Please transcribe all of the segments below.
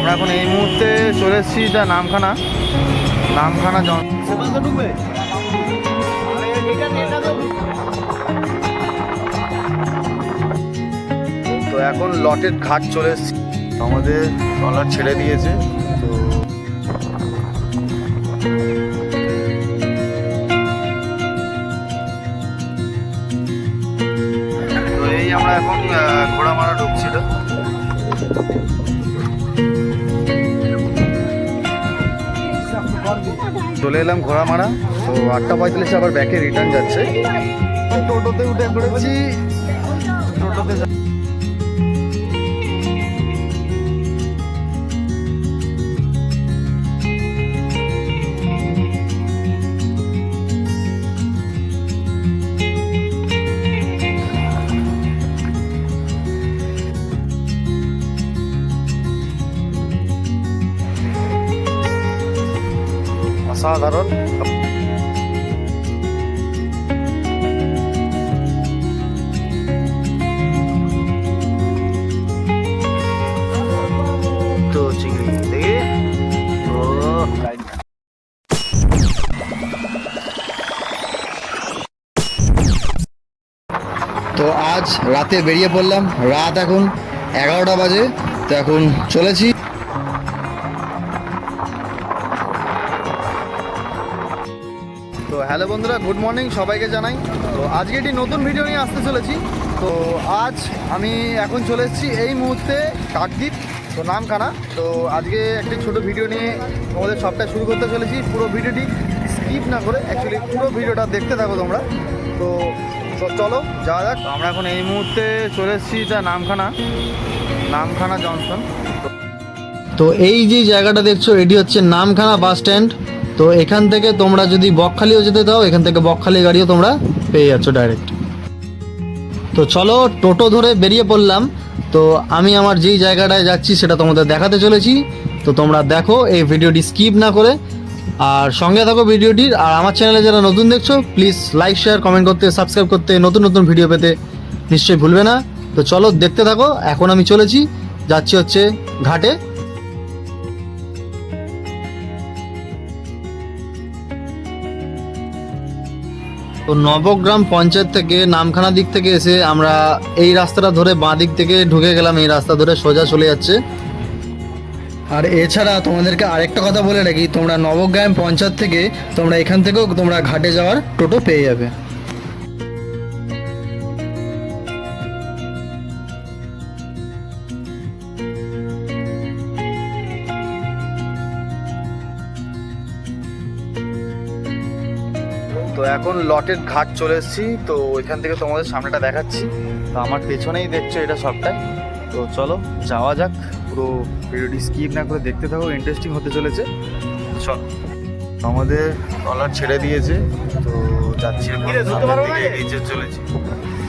আমরা এখন এই মুহূর্তে চলে এসেছি যা নামখানা। নামখানা জন তো এখন লটের ঘাট চলে এসেছি। আমাদের ট্রলার ছেড়ে দিয়েছে, তো এই আমরা এখন ঘোড়ামারা ঢুকছিল চলে এলাম ঘোড়ামারা তো আটটা পঁয়তাল্লিশে আবার ব্যাকে রিটার্ন যাচ্ছে। টোটোতে উঠে পড়েছি। টোটোতে ও তো আজ রাতে বেরিয়ে পড়লাম রাত এখন এগারোটা বাজে তো এখন চলেছি। হ্যালো বন্ধুরা, গুড মর্নিং সবাইকে জানাই। তো আজকে একটি নতুন ভিডিও নিয়ে আসতে চলেছি। তো আজ আমি এখন চলে এসেছি এই মুহূর্তে কাকদ্বীপ। তো নামখানা তো আজকে একটি ছোট ভিডিও নিয়ে আমাদের সবটা শুরু করতে চলেছি। পুরো ভিডিওটি স্কিপ না করে অ্যাকচুয়ালি পুরো ভিডিওটা দেখতে থাকো তোমরা। তো চলো, যাওয়া যাক। আমরা এখন এই মুহূর্তে চলে এসেছি যা নামখানা। নামখানা জংশন। তো এই যে জায়গাটা দেখছ, এটি হচ্ছে নামখানা বাস স্ট্যান্ড। তো এখান থেকে তোমরা যদি বকখালিও যেতে চাও, এখান থেকে বকখালি গাড়িও তোমরা পেয়ে যাচ্ছ ডাইরেক্ট তো চলো, টোটো ধরে বেরিয়ে পড়লাম। তো আমি আমার যেই জায়গাটায় যাচ্ছি, সেটা তোমাদের দেখাতে চলেছি। তো তোমরা দেখো, এই ভিডিওটি স্কিপ না করে। আর সঙ্গে থাকো ভিডিওটির। আর আমার চ্যানেলে যারা নতুন দেখছ প্লিজ লাইক শেয়ার কমেন্ট করতে সাবস্ক্রাইব করতে, নতুন নতুন ভিডিও পেতে নিশ্চয়ই ভুলবে না। তো চলো, দেখতে থাকো। এখন আমি চলেছি। যাচ্ছি হচ্ছে ঘাটে। তো নবগ্রাম পঞ্চায়েত থেকে নামখানা দিক থেকে এসে আমরা এই রাস্তাটা ধরে বাঁ দিক থেকে ঢুকে গেলাম, এই রাস্তা ধরে সোজা চলে যাচ্ছে। আর এছাড়া তোমাদেরকে আরেকটা কথা বলে রাখি, তোমরা নবগ্রাম পঞ্চায়েত থেকে তোমরা এখান থেকেও তোমরা ঘাটে যাওয়ার টোটো পেয়ে যাবে। লটের ঘাট চলে এসেছি তো ওইখান থেকে তোমাদের সামনেটা দেখাচ্ছি। তো আমার পেছনেই দেখছ এটা সবটাই। তো চলো যাওয়া যাক পুরো ভিডিওটি স্কিপ না করে দেখতে থাকো ইন্টারেস্টিং হতে চলেছে। চলো। আমাদের ট্রলার ছেড়ে দিয়েছে তো যাচ্ছি এখন চলেছি।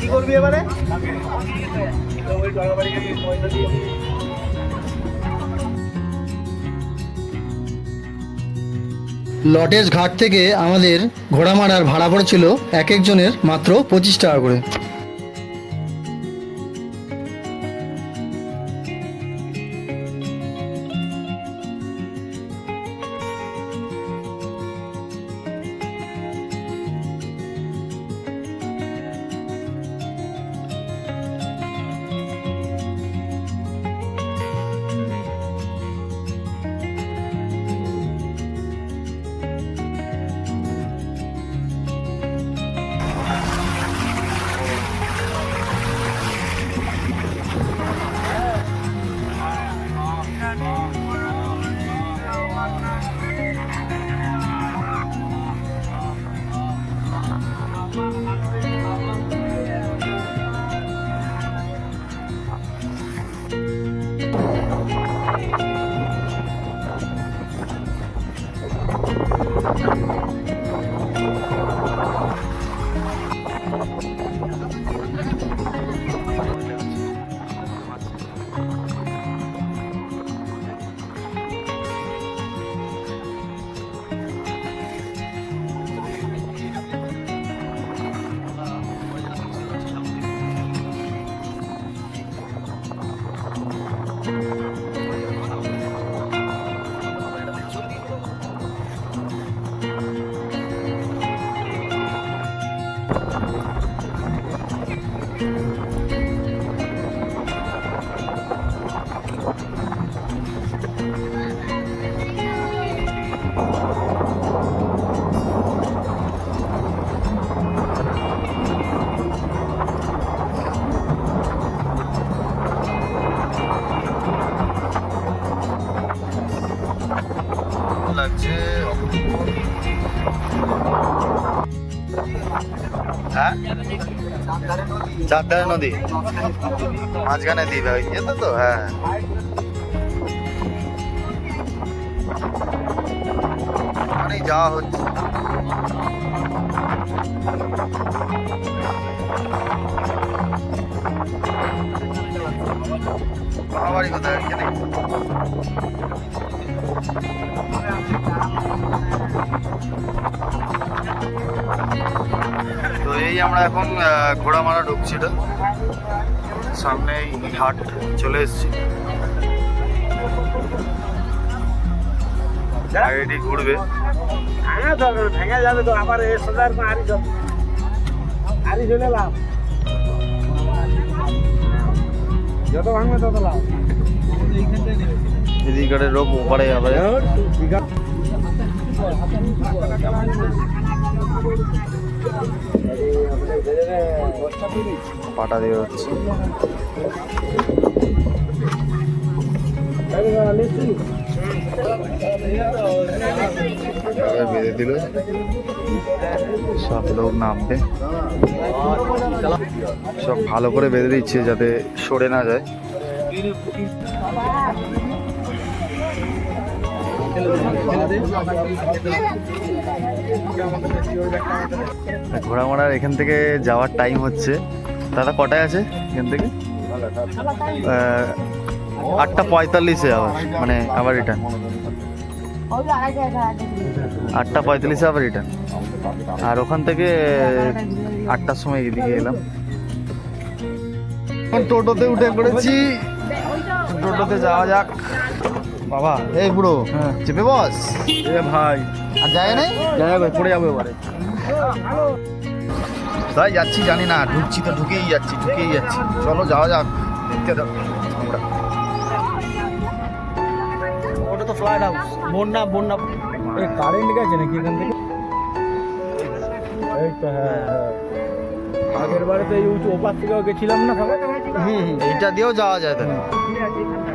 কি করবি এবারে? লটেজ ঘাট থেকে আমাদের ঘোড়ামারার ভাড়া পড়েছিল এক একজনের মাত্র পঁচিশ টাকা করে। চারধারে নদী? মাঝখানে দ্বীপ ওই এটা তো হ্যাঁ। ওখানেই যাওয়া হচ্ছে। আমরা এখন ঘোড়ামারা ঢুকছি এটা। সামনেই হাট চলে এসেছি। গাড়িটি ঘুরবে। হ্যাঁ ভেঙে যাবে তো আবার চলে লাভ। যত ভাঙবে তত লাভ। এদিকে রোগ ওপারে আবার পাটা দিয়ে হচ্ছে বেঁধে দিল। সব লোক নামবে। সব ভালো করে বেঁধে দিচ্ছে যাতে সরে না যায়। ঘোড়া মোড়ার এখান থেকে যাওয়ার টাইম হচ্ছে। দাদা কটায় আছে এখান থেকে? আটটা পঁয়তাল্লিশে আবার মানে আবার রিটার্ন আটটা পঁয়তাল্লিশে আবার রিটার্ন আর ওখান থেকে আটটার সময় এদিকে এলাম। টোটোতে উঠে পড়েছি। টোটোতে যাওয়া যাক। বাবা এই বুড়ো চেপে বস। এ ভাই। আর যায় নাই? যাবে পড়ে যাবে এবারে। তাই যাচ্ছি জানি না ঢুকছি তো ঢুকেই যাচ্ছি ঢুকেই যাচ্ছি। চলো যাওয়া যাক দেখতে দাও আমরা। ওটা তো ফ্লাইট হাউস বন্যা বন্যা। এই কারেন্ট গেছে নাকি এখান থেকে? এই তো হ্যাঁ হ্যাঁ। আগের বারে তো এই উঁচু ওপার থেকেও গেছিলাম না সবাই হুম এইটা দিয়েও যাওয়া যায় তাহলে।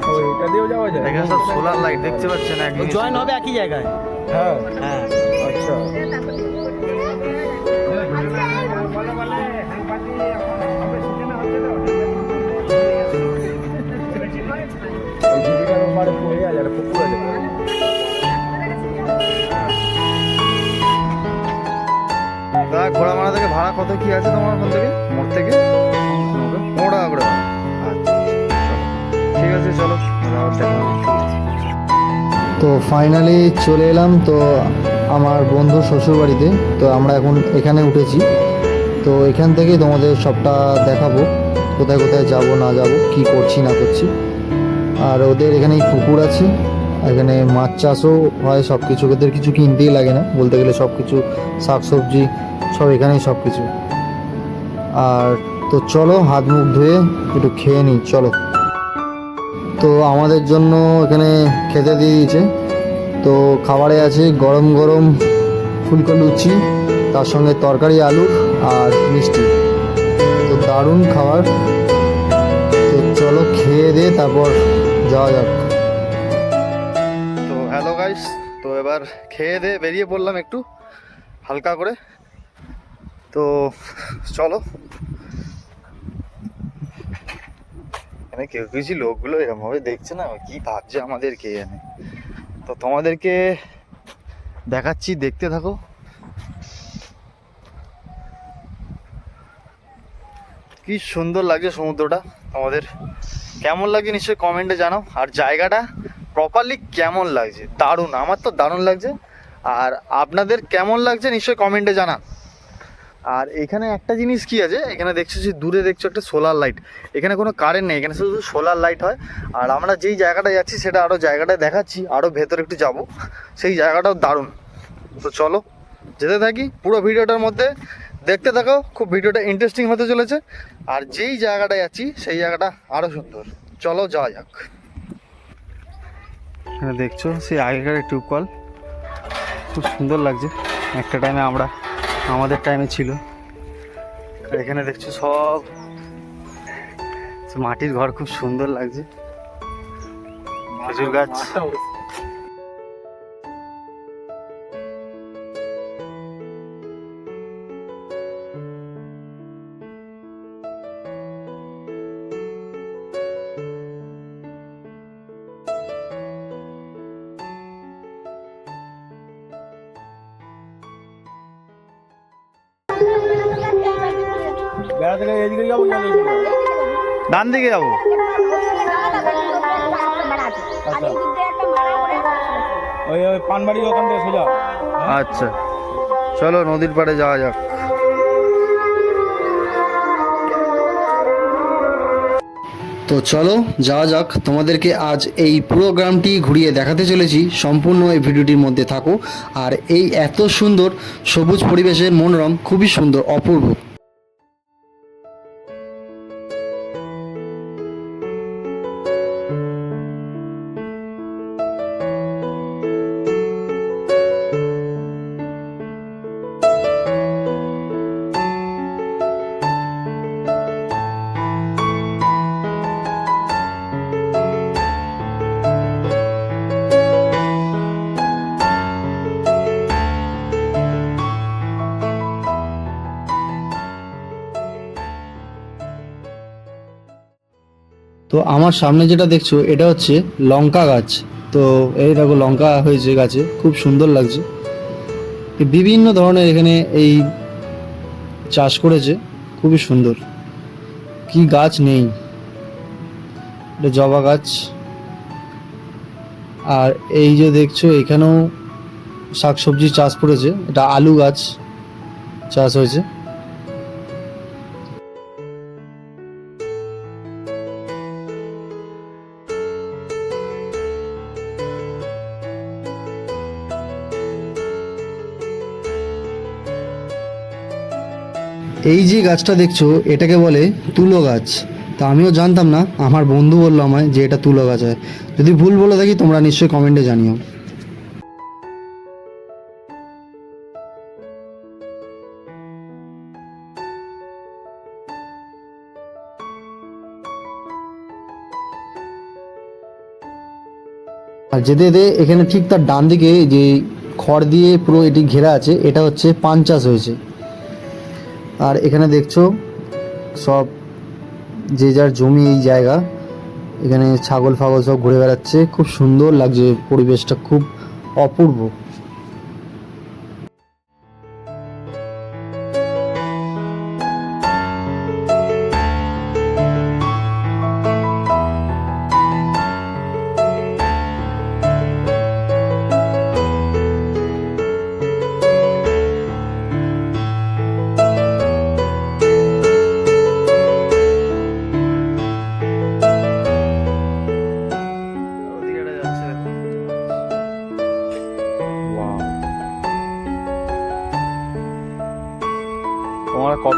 ও এটা দিয়েও যাওয়া যায়? এখানে সব সোলার লাইট দেখতে পাচ্ছেন জয়েন হবে একই জায়গায়? হ্যাঁ হ্যাঁ আচ্ছা তা ঘোড়ামারা থেকে ভাড়া কত কি আছে তোমার ওখান থেকে? মোড় থেকে? ফাইনালি চলে এলাম তো আমার বন্ধুর শ্বশুর বাড়িতে তো আমরা এখন এখানে উঠেছি। তো এখান থেকেই তোমাদের সবটা দেখাবো। কোথায় কোথায় যাব, না যাব, কি করছি, না করছি। আর ওদের এখানে পুকুর আছে। এখানে মাছ চাষও হয় সব কিছু ওদের কিছু কিনতেই লাগে না। বলতে গেলে সব কিছু শাকসবজি, সব এখানেই সব কিছু আর তো চলো, হাত মুখ ধুয়ে একটু খেয়ে নিই। চলো। তো আমাদের জন্য এখানে খেতে দিয়ে দিয়েছে। তো খাবারে আছে গরম গরম ফুলকো লুচি তার সঙ্গে তরকারি, আলু আর মিষ্টি। তো দারুণ খাবার। তো চলো খেয়ে দিয়ে তারপর যাওয়া যাক। তো হ্যালো গাইস, তো এবার খেয়ে দিয়ে বেরিয়ে পড়লাম একটু হালকা করে। তো চলো এখানে কেউ কিছু লোকগুলো এরকমভাবে দেখছে না, কি ভাবছে আমাদের কে জানে? তো তোমাদেরকে দেখাচ্ছি, দেখতে থাকো। কি সুন্দর লাগছে সমুদ্রটা আমাদের কেমন লাগছে নিশ্চয়ই কমেন্টে জানাও। আর জায়গাটা প্রপারলি কেমন লাগছে? দারুণ, আমার তো দারুণ লাগছে। আর আপনাদের কেমন লাগছে নিশ্চয়ই কমেন্টে জানান। আর এখানে একটা জিনিস কি আছে? এখানে দেখছ যে দূরে দেখছ একটা সোলার লাইট এখানে কোনো কারেন্ট নেই, এখানে শুধু সোলার লাইট হয়। আর আমরা যেই জায়গাটা যাচ্ছি, সেটা আরও জায়গাটায় দেখাচ্ছি আরও ভেতরে একটু যাব। সেই জায়গাটাও দারুণ। তো চলো, যেতে থাকি পুরো ভিডিওটার মধ্যে। দেখতে থাকো, খুব ভিডিওটা ইন্টারেস্টিং হতে চলেছে। আর যেই জায়গাটা যাচ্ছি, সেই জায়গাটা আরও সুন্দর। চলো, যাওয়া যাক। এখানে দেখছ, সেই আগেকার টিউবকল খুব সুন্দর লাগছে। একটা টাইমে আমরা আমাদের টাইমে ছিল। এখানে দেখছ সব মাটির ঘর খুব সুন্দর লাগছে। খেজুর গাছ। বেড়া থেকে এদিকে যাব? ডান দিকে যাব? ওই ওই পানবাড়ির ওখান থেকে সোজা। আচ্ছা। চলো নদীর পাড়ে যাওয়া যাক। তো চলো যাওয়া যাক। তোমাদেরকে আজ এই পুরো গ্রামটি ঘুরিয়ে দেখাতে চলেছি। সম্পূর্ণ এই ভিডিওটির মধ্যে থাকো। আর এই এত সুন্দর সবুজ পরিবেশের মনোরম খুবই সুন্দর অপূর্ব। আমার সামনে যেটা দেখছ, এটা হচ্ছে লঙ্কা গাছ। তো এই দেখো, লঙ্কা হয়েছে গাছে, খুব সুন্দর লাগছে। বিভিন্ন ধরনের এখানে এই চাষ করেছে, খুবই সুন্দর। কি গাছ নেই। এটা জবা গাছ। আর এই যে দেখছ, এখানেও শাকসবজি চাষ করেছে, এটা আলু গাছ চাষ হয়েছে। এই যে গাছটা দেখছ, এটাকে বলে তুলো গাছ। তা আমিও জানতাম না, আমার বন্ধু বলল আমায় যে এটা তুলো গাছ হয়। যদি ভুল বলে থাকি, তোমরা নিশ্চয়ই কমেন্টে জানিও। আর যেতে যেতে এখানে ঠিক তার ডান দিকে যে খড় দিয়ে পুরো এটি ঘেরা আছে, এটা হচ্ছে পান চাষ হয়েছে। আর এখানে দেখছ সব যে যার জমি এই জায়গা। এখানে ছাগল ফাগল সব ঘুরে বেড়াচ্ছে। খুব সুন্দর লাগছে পরিবেশটা, খুব অপূর্ব।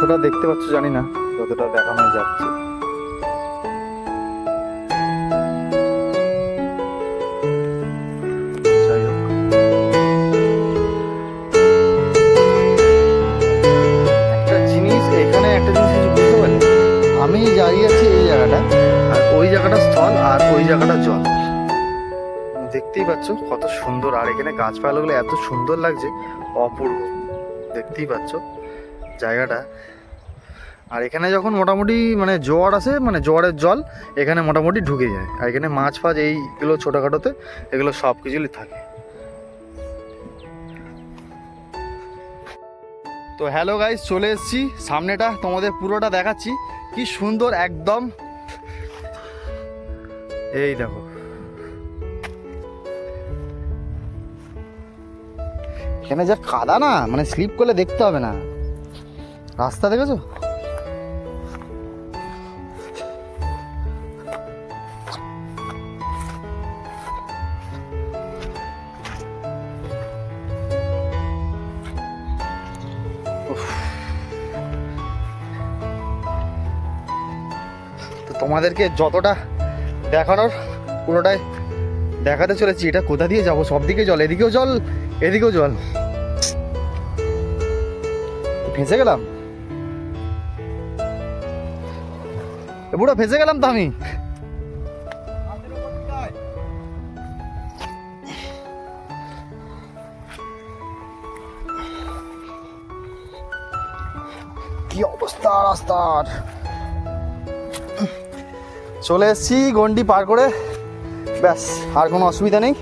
কতটা দেখতে পাচ্ছ জানি না। যতটা দেখানো যাচ্ছে। একটা জিনিস এখানে একটা জিনিস কিছু বুঝতে পারলি? আমি দাঁড়িয়ে আছি এই জায়গাটা আর ওই জায়গাটা স্থল আর ওই জায়গাটা জল। দেখতেই পাচ্ছ কত সুন্দর আর এখানে গাছপালাগুলো এত সুন্দর লাগছে অপূর্ব। দেখতেই পাচ্ছ জায়গাটা। আর এখানে যখন মোটামুটি মানে জোয়ার আসে মানে জোয়ারের জল, এখানে মোটামুটি ঢুকে যায়। আর এখানে মাছ ফাছ এইগুলো ছোটোখাটোতে, এগুলো সব কিছুই থাকে। তো হ্যালো গাইস, চলে এসেছি সামনেটা, তোমাদের পুরোটা দেখাচ্ছি। কি সুন্দর একদম। এই দেখো। এখানে যা কাদা না মানে স্লিপ করলে দেখতে হবে না। রাস্তা দেখেছ? তোমাদেরকে যতটা দেখানোর পুরোটাই দেখাতে চলেছি। এটা কোথা দিয়ে যাব? সব দিকে জল, এদিকেও জল এদিকেও জল। ফেঁসে গেলাম? বুড়ো, ফেঁসে গেলাম তো আমি। কি অবস্থা রাস্তার? চলে এসেছি গন্ডি পার করে। ব্যাস, আর কোনো অসুবিধা নেই।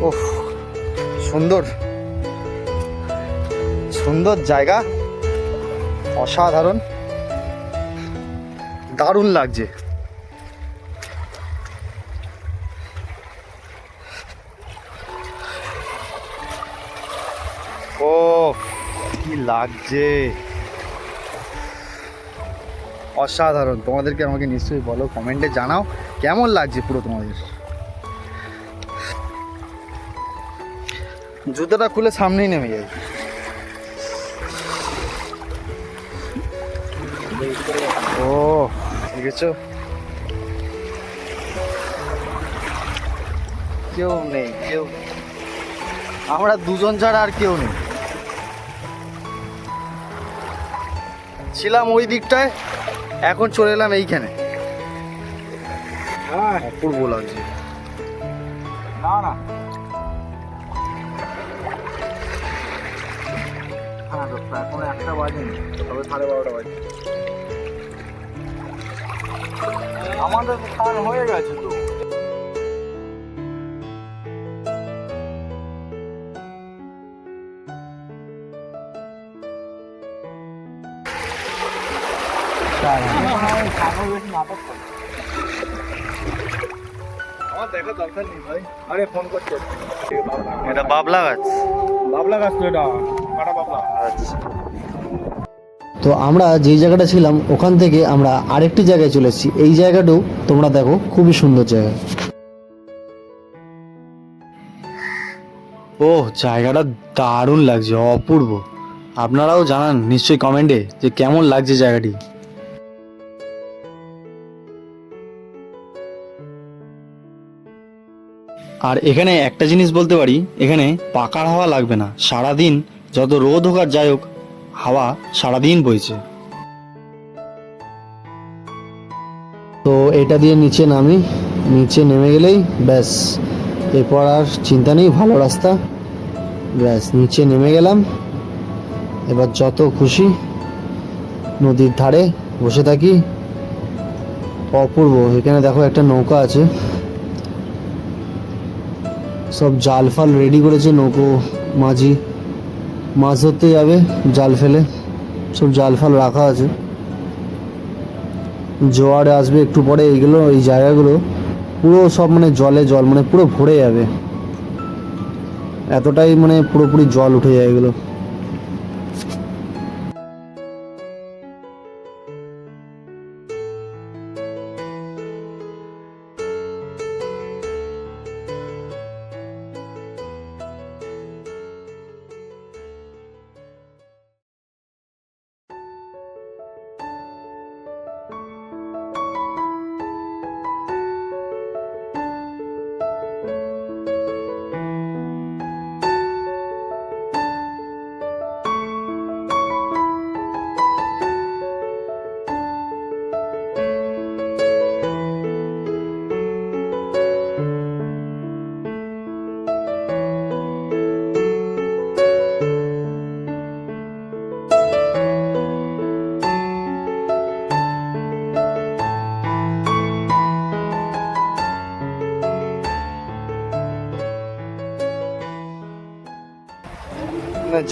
ওহ সুন্দর। সুন্দর জায়গা। অসাধারণ। দারুণ লাগছে। ও কি লাগছে। অসাধারণ। তোমাদেরকে আমাকে নিশ্চয়ই বলো কমেন্টে জানাও, কেমন লাগছে পুরো তোমাদের? জুতোটা খুলে সামনেই নেমে যাবে ও, দেখেছ? কেউ নেই, কেউ আমরা দুজন ছাড়া আর কেউ নেই। ছিলাম ওই দিকটায়। এখন চলে এলাম এইখানে। হ্যাঁ। অপূর্ব লাগছে না না। হ্যাঁ দোস্ত এখন একটা বাজেনি তবে সাড়ে বারোটা বাজে। আমাদের স্থান হয়ে গেছে তো। এটা বাবলা গাছ। বাবলা গাছ তো এটা কাটা বাবলা। আচ্ছা তো আমরা যেই জায়গাটা ছিলাম ওখান থেকে আমরা আরেকটি জায়গায় চলে এসেছি। এই জায়গাটাও তোমরা দেখো খুবই সুন্দর জায়গা। ও জায়গাটা দারুণ লাগছে অপূর্ব। আপনারাও জানান নিশ্চয়ই কমেন্টে যে কেমন লাগছে জায়গাটি। আর এখানে একটা জিনিস বলতে পারি, এখানে পাকার হাওয়া লাগবে না। সারাদিন যত রোদ হোক আর যাই হোক, হাওয়া সারাদিন বইছে। তো এটা দিয়ে নিচে নামি, নিচে নেমে গেলেই ব্যাস। এরপর আর চিন্তা নেই, ভালো রাস্তা। ব্যাস, নিচে নেমে গেলাম। এবার যত খুশি নদীর ধারে বসে থাকি। অপূর্ব, এখানে দেখো একটা নৌকা আছে। সব জাল ফাল রেডি করেছে নৌকো মাঝি। মাছ ধরতে যাবে, জাল ফেলে। সব জাল ফাল রাখা আছে। জোয়ারে আসবে একটু পরে এইগুলো, এই জায়গাগুলো। পুরো সব মানে জলে জল মানে পুরো ভরে যাবে। এতটাই মানে পুরোপুরি জল উঠে যায় এগুলো।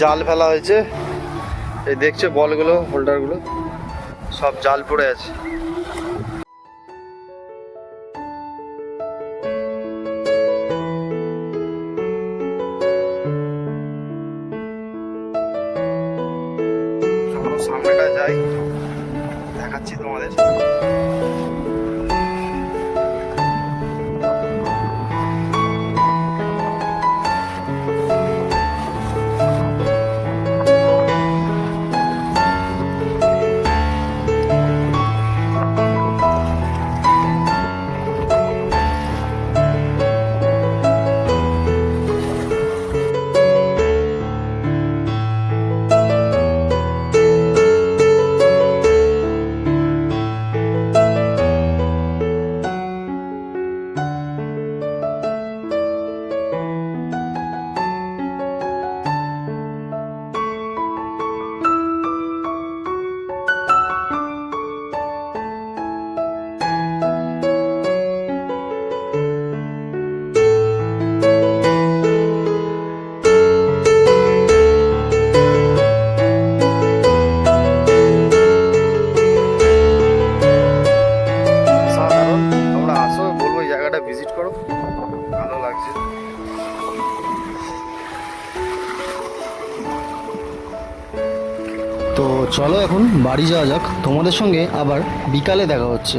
জাল ফেলা হয়েছে। এই দেখছ বলগুলো হোল্ডারগুলো সব জাল পড়ে আছে। ভালো লাগছে। তো চলো এখন বাড়ি যাওয়া যাক। তোমাদের সঙ্গে আবার বিকালে দেখা হচ্ছে।